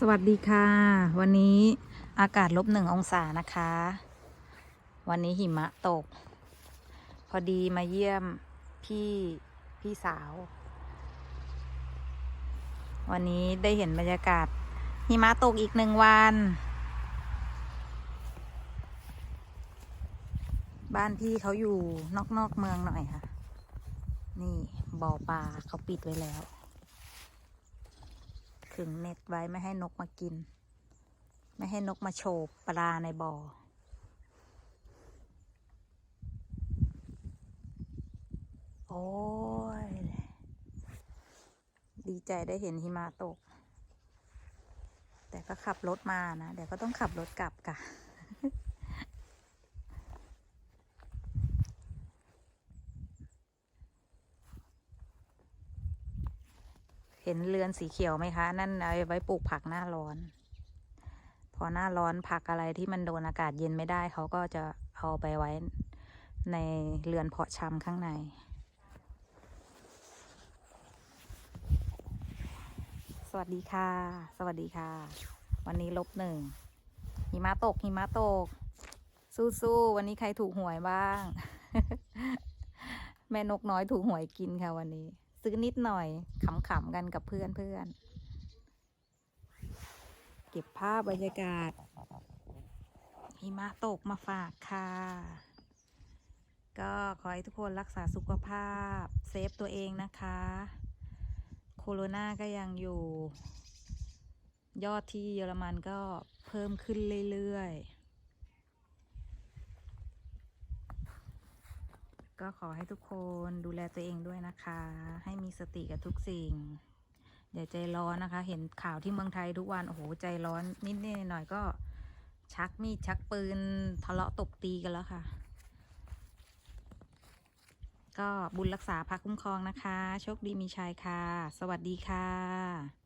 สวัสดีค่ะ วันนี้อากาศลบหนึ่งองศานะคะ วันนี้หิมะตก พอดีมาเยี่ยมพี่พี่สาว วันนี้ได้เห็นบรรยากาศ หิมะตกอีกหนึ่งวัน บ้านพี่เขาอยู่นอกนอกเมืองหน่อยค่ะ นี่บ่อปลาเขาปิดไว้แล้ว ขึงเน็ตไว้ไม่ให้นกมากิน ไม่ให้นกมาโฉบปลาในบ่อโอ้ย ดีใจได้เห็นหิมะตก แต่ก็ขับรถมานะ เดี๋ยวก็ต้องขับรถกลับค่ะ เห็นเรือนสีเขียวไหมคะ นั่นเอาไว้ปลูกผักหน้าร้อน พอหน้าร้อนผักอะไรที่มันโดนอากาศเย็นไม่ได้ เขาก็จะเอาไปไว้ในเรือนเพาะชำข้างใน สวัสดีค่ะ สวัสดีค่ะ วันนี้ลบหนึ่งหิมะตกหิมะตก สู้ๆวันนี้ใครถูกหวยบ้าง แม่นกน้อยถูกหวยกินค่ะวันนี้ ซื้อนิดหน่อยขำๆกันกับเพื่อนเพื่อนๆ เก็บภาพบรรยากาศหิมะตกมาฝากค่ะ ก็ขอให้ทุกคนรักษาสุขภาพ เซฟตัวเองนะคะ โคโรนาก็ยังอยู่ ยอดที่เยอรมันก็เพิ่มขึ้นเรื่อยๆ ก็ขอให้ทุกคนดูแลตัวเองด้วยนะคะ ให้มีสติกับทุกสิ่ง อย่าใจร้อนนะคะ เห็นข่าวที่เมืองไทยทุกวัน โอ้โห ใจร้อนนิดๆหน่อยก็ชักมีดชักปืนทะเลาะตบตีกันแล้วค่ะ ก็บุญรักษาพระคุ้มครองนะคะ โชคดีมีชัยค่ะ สวัสดีค่ะ